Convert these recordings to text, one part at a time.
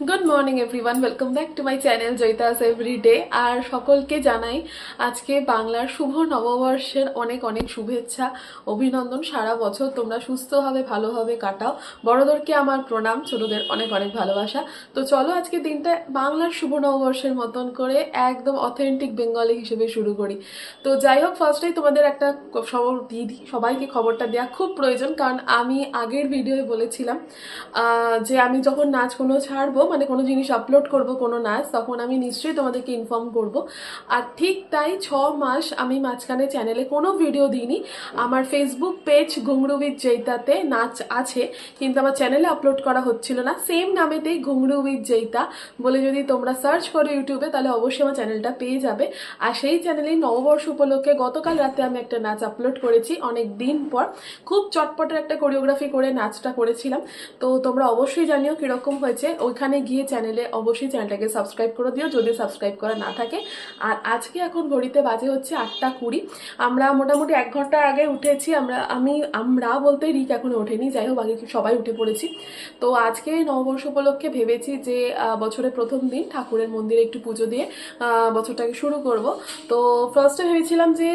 Good morning everyone welcome back to my channel Joyita's everyday আর সকলকে জানাই আজকে বাংলার শুভ নববর্ষের অনেক অনেক শুভেচ্ছা, অভিনন্দন। সারা বছর তোমরা সুস্থভাবে ভালোভাবে কাটাও। বড়দেরকে আমার প্রণাম, ছোটদের অনেক অনেক ভালোবাসা। তো চলো আজকে দিনটা বাংলার শুভ নববর্ষের মতন করে একদম অথেন্টিক বেঙ্গলি হিসেবে শুরু করি। তো যাই হোক ফার্স্টেই তোমাদের একটা খবর দিয়ে দিই। সবাইকে খবরটা দেওয়া খুব প্রয়োজন, কারণ আমি আগের ভিডিওয়ে বলেছিলাম যে আমি যখন নাচ কোনো ছাড়বো মানে কোনো জিনিস আপলোড করব, কোনো নাচ তখন আমি নিশ্চয়ই তোমাদেরকে ইনফর্ম করব। আর ঠিক তাই ছ মাস আমি মাঝখানে চ্যানেলে কোনো ভিডিও দিইনি। আমার ফেসবুক পেজ ঘুংরু জৈতাতে নাচ আছে, কিন্তু আমার চ্যানেলে আপলোড করা হচ্ছিল না। সেম নামেতেই ঘুংরু জৈতা বলে যদি তোমরা সার্চ করো ইউটিউবে তাহলে অবশ্যই আমার চ্যানেলটা পেয়ে যাবে। আর সেই চ্যানেলেই নববর্ষ উপলক্ষে গতকাল রাতে আমি একটা নাচ আপলোড করেছি, অনেক দিন পর। খুব চটপটের একটা কোরিওগ্রাফি করে নাচটা করেছিলাম। তো তোমরা অবশ্যই জানিও কীরকম হয়েছে। ওইখানে গিয়ে চ্যানেলে অবশ্যই চ্যানেলটাকে সাবস্ক্রাইব করে দিও, যদি সাবস্ক্রাইব করা না থাকে। আর আজকে এখন ঘড়িতে বাজে হচ্ছে আটটা কুড়ি। আমরা মোটামুটি এক ঘণ্টা আগে উঠেছি, আমরা, আমি, আমরা বলতে রিক এখনও ওঠেনি, যাই হোক আগে সবাই উঠে পড়েছি। তো আজকে নববর্ষ উপলক্ষে ভেবেছি যে বছরের প্রথম দিন, ঠাকুরের মন্দিরে একটু পুজো দিয়ে বছরটাকে শুরু করব। তো ফার্স্টে ভেবেছিলাম যে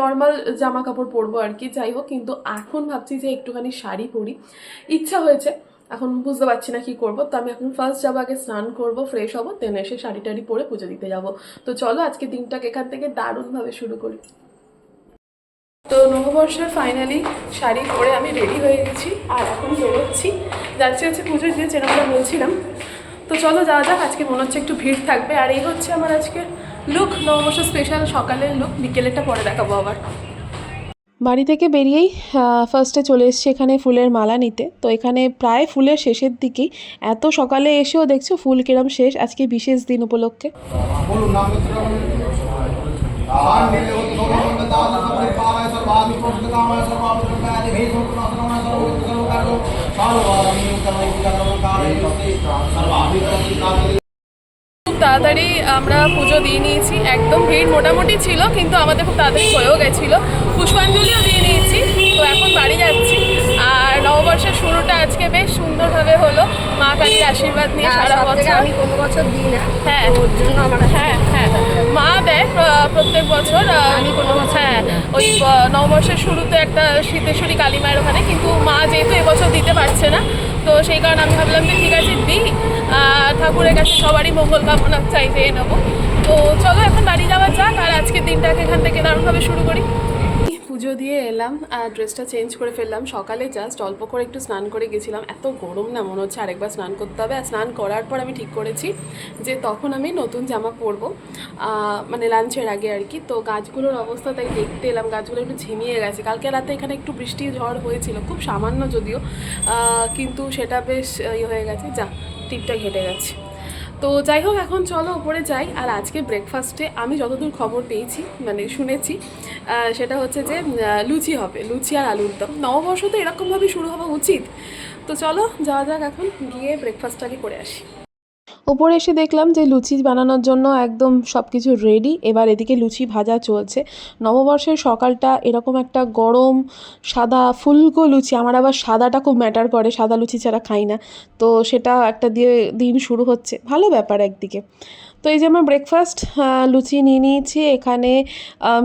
নর্মাল জামা কাপড় পরবো আর কি, যাই হোক, কিন্তু এখন ভাবছি যে একটুখানি শাড়ি পরি। ইচ্ছা হয়েছে। এখন বুঝতে পারছি না কি করব। তো আমি এখন ফার্স্ট যাব, আগে স্নান করব ফ্রেশ হব দেন এসে শাড়ি টাড়ি পরে পুজো দিতে যাব। তো চলো আজকে দিনটাকে এখান থেকে দারুণভাবে শুরু করি। তো নববর্ষের ফাইনালি শাড়ি পরে আমি রেডি হয়ে গেছি, আর এখন বেরোচ্ছি। যাচ্ছি হচ্ছে পুজো দিয়ে যেরকমটা বলছিলাম। তো চলো যাওয়া যাক, আজকে মনে হচ্ছে একটু ভিড় থাকবে। আর এই হচ্ছে আমার আজকে লুক নববর্ষ স্পেশাল সকালের লুক বিকেলেরটা পরে দেখাবো আবার। বাড়ি থেকে বেরিয়েই ফার্স্টে চলে এসেছি এখানে ফুলের মালা নিতে। তো এখানে প্রায় ফুলের শেষের দিকেই, এত সকালে এসেও দেখছ ফুল কিরম শেষ? আজকে বিশেষ দিন উপলক্ষে। তাড়াতাড়ি আমরা পুজো দিয়ে নিয়েছি। একদম ভিড় মোটামুটি ছিল, কিন্তু আমাদের খুব তাড়াতাড়ি হয়েও গেছিল। পুষ্পাঞ্জলিও দিয়ে নিয়েছি তো এখন বাড়ি যাচ্ছি। আর নববর্ষের শুরুটা আজকে বেশ সুন্দরভাবে হলো। মা কালীর আশীর্বাদ নিয়ে সারা বছর। আমি কোনো বছর দিই না। হ্যাঁ ওর জন্য আমার হ্যাঁ হ্যাঁ। মা দেয় প্রত্যেক বছর আমি কোনো হ্যাঁ ওই নববর্ষের শুরুতে একটা সিদ্ধেশ্বরী কালী মায়ের ওখানে। কিন্তু মা যেহেতু এবছর দিতে পারছে না তো সেই কারণে আমি ভাবলাম যে ঠিক আছে দিই। ঠাকুরের কাছে সবারই মঙ্গল কামনা চাই চেয়ে নেব। তো চলো এখন বাড়ি যাওয়া যাক আর আজকের দিনটাকে এখান থেকে দারুণভাবে শুরু করি। পুজো দিয়ে এলাম আর ড্রেসটা চেঞ্জ করে ফেললাম। সকালে জাস্ট অল্প করে একটু স্নান করে গেছিলাম। এত গরম না, মনে হচ্ছে আরেকবার স্নান করতে হবে। আর স্নান করার পর আমি ঠিক করেছি যে তখন আমি নতুন জামা পরবো মানে লাঞ্চের আগে আর কি। তো গাছগুলোর অবস্থা তাই দেখতে এলাম, গাছগুলো একটু ঝিমিয়ে গেছে। কালকে রাতে এখানে একটু বৃষ্টি ঝড় হয়েছিল, খুব সামান্য যদিও। কিন্তু সেটা বেশ ইয়ে হয়ে গেছে। যা, টিপটা ঘেটে গেছে। তো যাই হোক, এখন চলো উপরে যাই। আর আজকে ব্রেকফাস্টে আমি যতদূর খবর পেয়েছি মানে শুনেছি সেটা হচ্ছে যে লুচি হবে, লুচি আর আলুর দম। নববর্ষ তো এরকমভাবে শুরু হওয়া উচিত। তো চলো, যাওয়া যাক এখন, গিয়ে ব্রেকফাস্টটাকে করে আসি। ওপরে এসে দেখলাম যে লুচি বানানোর জন্য একদম সব কিছু রেডি এবার এদিকে লুচি ভাজা চলছে। নববর্ষের সকালটা এরকম একটা গরম, সাদা, ফুলকো লুচি। আমার আবার সাদাটা খুব ম্যাটার করে, সাদা লুচি ছাড়া খাই না। তো সেটা একটা দিয়ে দিন শুরু হচ্ছে। ভালো ব্যাপার একদিকে। তো এই যে আমার ব্রেকফাস্ট লুচি নিয়ে নিয়েছি এখানে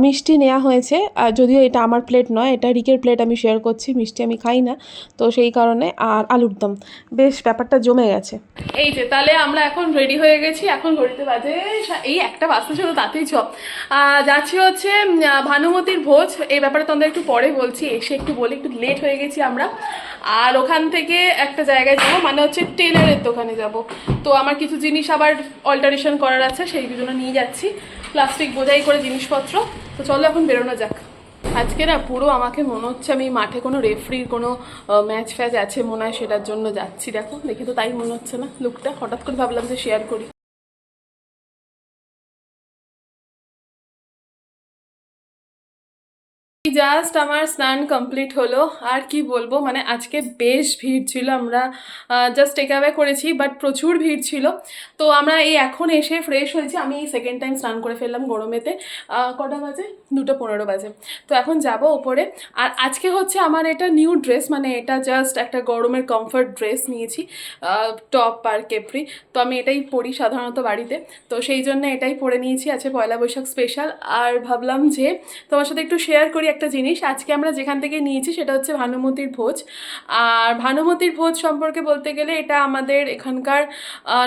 মিষ্টি নেওয়া হয়েছে। আর যদিও এটা আমার প্লেট নয় এটা রিকের প্লেট আমি শেয়ার করছি মিষ্টি আমি খাই না। তো সেই কারণে আর আলুর দম। বেশ ব্যাপারটা জমে গেছে। এই যে তাহলে আমরা এখন রেডি হয়ে গেছি। এখন ঘড়িতে বাজে এই একটা বাজতে ছিল তাতেই আহ, যাচ্ছি হচ্ছে ভানুমতির ভোজ। এই ব্যাপারে তোমাদের একটু পরে বলছি এসে একটু বলি একটু লেট হয়ে গেছি আমরা। আর ওখান থেকে একটা জায়গায় যাব মানে হচ্ছে টেলারের দোকানে যাব। তো আমার কিছু জিনিস আবার অল্টারেশন করার আছে, সেই জন্য নিয়ে যাচ্ছি। প্লাস্টিক বোঝাই করে জিনিসপত্র। তো চলো এখন বেরোনো যাক। আজকে না পুরো আমাকে মনে হচ্ছে আমি মাঠে কোনো রেফরির কোনো ম্যাচ ফ্যাচ আছে মনে হয় সেটার জন্য যাচ্ছি। দেখো, দেখে তো তাই মনে হচ্ছে না লুকটা হঠাৎ করে ভাবলাম যে শেয়ার করি। জাস্ট আমার স্নান কমপ্লিট হলো, আর কি বলব? মানে আজকে বেশ ভিড় ছিল, আমরা জাস্ট টেক অ্যাওয়ে করেছি বাট প্রচুর ভিড় ছিল। তো আমরা এই এখন এসে ফ্রেশ হয়েছি, আমি সেকেন্ড টাইম স্নান করে ফেললাম গরমেতে কটা বাজে? দুটো পনেরো বাজে। তো এখন যাব ওপরে। আর আজকে হচ্ছে আমার এটা নিউ ড্রেস মানে এটা জাস্ট একটা গরমের কমফর্ট ড্রেস নিয়েছি টপ আর কেপ্রি তো আমি এটাই পরি সাধারণত বাড়িতে। তো সেই জন্য এটাই পরে নিয়েছি, আছে পয়লা বৈশাখ স্পেশাল আর ভাবলাম যে তোমার সাথে একটু শেয়ার করি একটা জিনিস। আজকে আমরা যেখান থেকে নিয়েছি সেটা হচ্ছে ভানুমতির ভোজ। আর ভানুমতির ভোজ সম্পর্কে বলতে গেলে এটা আমাদের এখানকার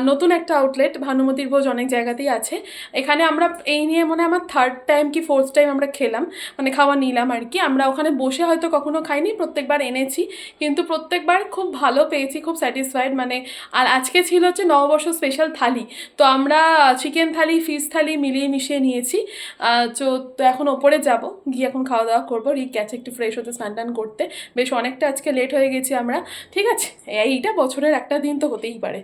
নতুন একটা আউটলেট ভানুমতির ভোজ অনেক জায়গাতেই আছে। এখানে আমরা এই নিয়ে মনে আমার থার্ড টাইম কি ফোর্থ টাইম আমরা খেলাম। মানে খাওয়া নিলাম আর কি। আমরা ওখানে বসে হয়তো কখনো খাইনি, প্রত্যেকবার এনেছি। কিন্তু প্রত্যেকবার খুব ভালো পেয়েছি, খুব স্যাটিসফাইড মানে আর আজকে ছিল হচ্ছে নববর্ষ স্পেশাল থালি। তো আমরা চিকেন থালি ফিশ থালি মিলিয়ে মিশিয়ে নিয়েছি। তো এখন ওপরে যাব, গিয়ে এখন খাওয়া দাওয়া করব রিক গেছে একটু ফ্রেশ হতে স্নান টান করতে। বেশ অনেকটা আজকে লেট হয়ে গেছি আমরা। ঠিক আছে এইটা বছরের একটা দিন তো হতেই পারে।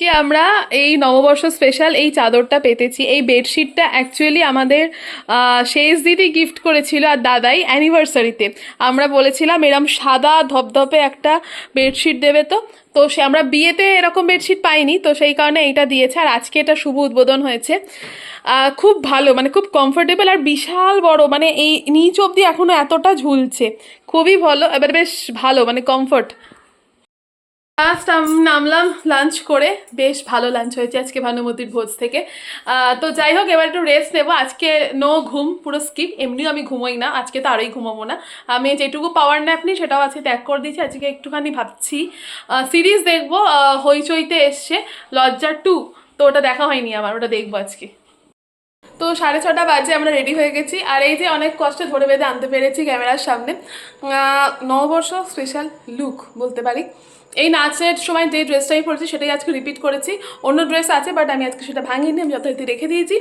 আজকে আমরা এই নববর্ষ স্পেশাল এই চাদরটা পেতেছি। এই বেডশিটটা অ্যাকচুয়ালি আমাদের শেষ দিদি গিফট করেছিল আর দাদাই অ্যানিভার্সারিতে আমরা বলেছিলাম, এরম সাদা ধপধপে একটা বেডশিট দেবে তো। তো সে, আমরা বিয়েতে এরকম বেডশিট পাইনি, তো সেই কারণে এইটা দিয়েছে আর আজকে এটা শুভ উদ্বোধন হয়েছে। খুব ভালো মানে খুব কমফোর্টেবল আর বিশাল বড় মানে এই নিচ অবধি এখনও এতটা ঝুলছে। খুবই ভালো, এবার বেশ ভালো মানে কমফোর্ট লাস্ট নামলাম লাঞ্চ করে। বেশ ভালো লাঞ্চ হয়েছে আজকে ভানুমতির ভোজ থেকে। তো যাই হোক, এবার একটু রেস্ট নেব। আজকে নো ঘুম, পুরো স্কিপ এমনিও আমি ঘুমোই না, আজকে তো আরোই ঘুমাবো না। আমি যেটুকু পাওয়ার ন্যাপ নিই, সেটাও আজকে ত্যাগ করে দিয়েছি। আজকে একটুখানি ভাবছি। সিরিজ দেখব হইচইতে এসছে, লজ্জা টু তো ওটা দেখা হয়নি আমার, ওটা দেখব আজকে। তো সাড়ে ছটা বাজে আমরা রেডি হয়ে গেছি। আর এই যে অনেক কষ্টে ধরে বেঁধে আনতে পেরেছি ক্যামেরার সামনে। নববর্ষ স্পেশাল লুক বলতে পারি। এই নাচের সময় যে ড্রেসটা আমি পরেছি সেটাই আজকে রিপিট করেছি। অন্য ড্রেস আছে বাট আমি আজকে সেটা ভাঙিনি আমি যথারীতি রেখে দিয়েছি।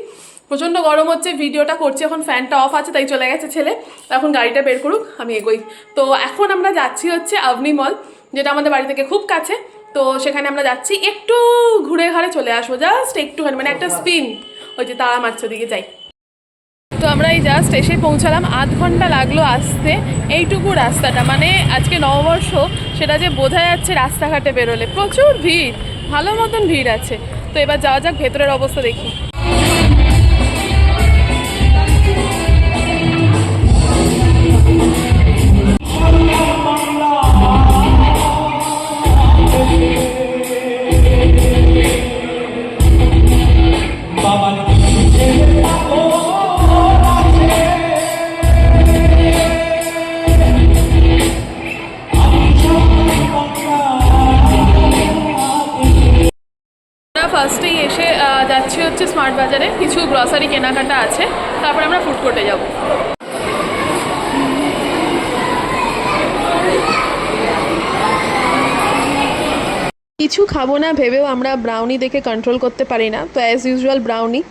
প্রচণ্ড গরম হচ্ছে ভিডিওটা করছি এখন ফ্যানটা অফ আছে তাই চলে গেছে ছেলে। এখন গাড়িটা বের করুক আমি এগোই। তো এখন আমরা যাচ্ছি হচ্ছে আভনি মল যেটা আমাদের বাড়ি থেকে খুব কাছে। তো সেখানে আমরা যাচ্ছি একটু ঘুরে ঘাড়ে চলে আসব জাস্ট একটুখানি মানে একটা স্পিন ওই যে তারা মারছে দিকে যাই। তো আমরা এই জাস্ট এসে পৌঁছালাম, আধ ঘণ্টা লাগল আসতে। এইটুকু রাস্তাটা মানে আজকে নববর্ষ, সেটা যে বোঝা যাচ্ছে রাস্তাঘাটে বেরোলে। প্রচুর ভিড়, ভালো মতন ভিড় আছে। তো এবার যাওয়া যাক, ভেতরের অবস্থা দেখি। বাজারে কিছু গ্রসারি কেনাকাটা আছে, তারপরে আমরা ফুড কোর্টে যাব। কিছু খাব না, ভেবেও আমরা ব্রাউনি দেখে কন্ট্রোল করতে পারি না। তো অ্যাজ ইউজুয়াল ব্রাউনি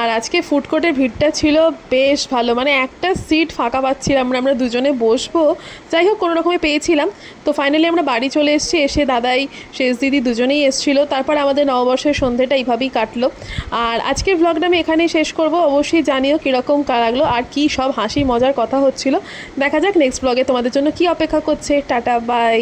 আর আজকে ফুড কোর্টের ভিড়টা ছিল বেশ ভালো। মানে একটা সিট ফাঁকা পাচ্ছিলাম আমরা আমরা দুজনে বসবো। যাই হোক, কোনো রকমে পেয়েছিলাম। তো ফাইনালি আমরা বাড়ি চলে এসেছি, এসে দাদাই, শেষ দিদি দুজনেই এসেছিল। তারপর আমাদের নববর্ষের সন্ধ্যেটা এইভাবেই কাটলো। আর আজকের ব্লগটা আমি এখানেই শেষ করব। অবশ্যই জানিও কীরকম কা লাগল আর কি সব হাসি মজার কথা হচ্ছিল। দেখা যাক নেক্সট ব্লগে তোমাদের জন্য কি অপেক্ষা করছে। Tata bye